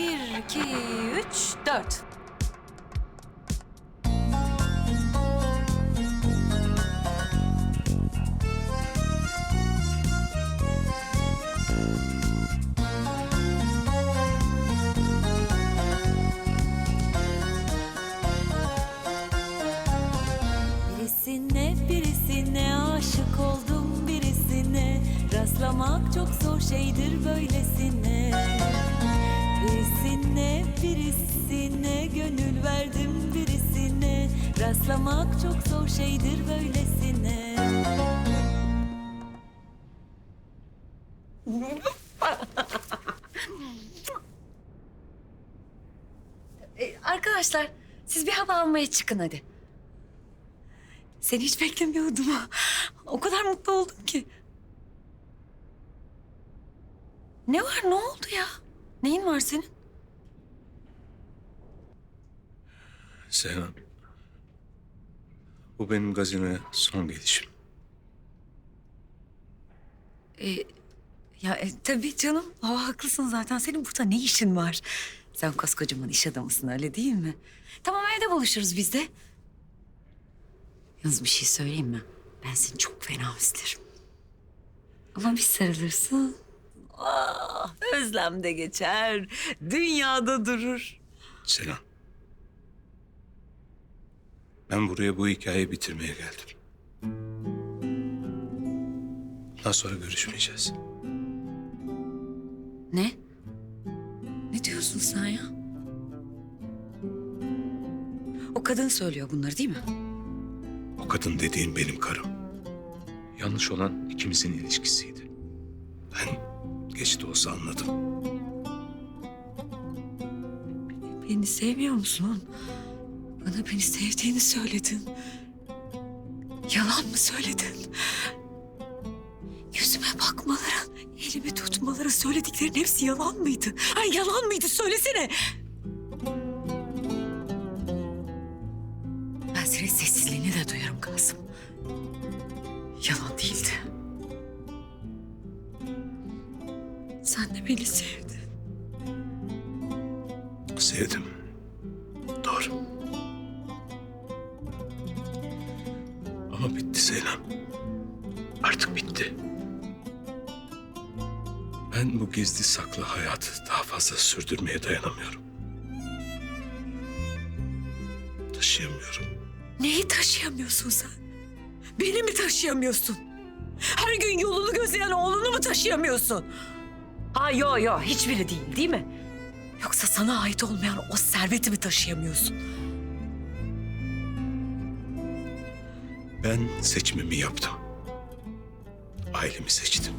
Bir, iki, üç, dört. Birisine birisine aşık oldum birisine Rastlamak çok zor şeydir böylesine Birisine birisine gönül verdim birisine Rastlamak çok zor şeydir böylesine Ee, arkadaşlar siz bir hava almaya çıkın hadi. Seni hiç beklemiyordum. O kadar mutlu oldum ki. Ne var ne oldu ya? Neyin var senin? Seyhan. Bu benim gazinoya son gelişim. Ee, ya e, tabii canım. Aa, haklısın zaten. Senin burada ne işin var? Sen koskocaman iş adamısın öyle değil mi? Tamam evde buluşuruz biz de. Yalnız bir şey söyleyeyim mi? Ben seni çok fena özlerim. Ama bir sarılırsın. Ah, özlem de geçer. Dünyada durur. Seyhan. Ben buraya bu hikayeyi bitirmeye geldim. Bundan sonra görüşmeyeceğiz. Ne? Ne diyorsun sen ya? O kadın söylüyor bunları değil mi? O kadın dediğin benim karım. Yanlış olan ikimizin ilişkisiydi. Ben geç de olsa anladım. Beni sevmiyor musun? Bana beni sevdiğini söyledin. Yalan mı söyledin? Yüzüme bakmaların, elimi tutmaları söylediklerin hepsi yalan mıydı? Ay yalan mıydı söylesene. Ben senin sessizliğini de duyarım Kasım. Yalan değildi. Sen de beni sevdin. Sevdim. Doğru. Ama bitti Seylan. Artık bitti. Ben bu gizli saklı hayatı daha fazla sürdürmeye dayanamıyorum. Taşıyamıyorum. Neyi taşıyamıyorsun sen? Beni mi taşıyamıyorsun? Her gün yolunu gözleyen oğlunu mu taşıyamıyorsun? Ha yo yo hiçbiri değil değil mi? Yoksa sana ait olmayan o serveti mi taşıyamıyorsun? Ben seçimimi yaptım. Ailemi seçtim.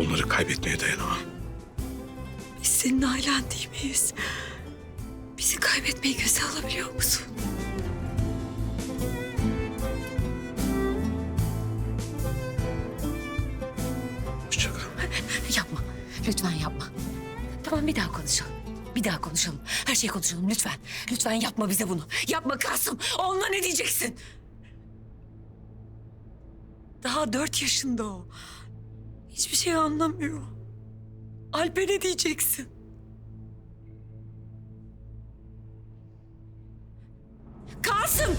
Onları kaybetmeye dayanamam. Biz senin ailen değil miyiz? Bizi kaybetmeyi göze alabiliyor musun? Lütfen yapma. Tamam bir daha konuşalım. Bir daha konuşalım. Her şeyi konuşalım lütfen. Lütfen yapma bize bunu. Yapma Kasım. Onunla ne diyeceksin? Daha dört yaşında o. Hiçbir şey anlamıyor. Alp'e ne diyeceksin? Kasım!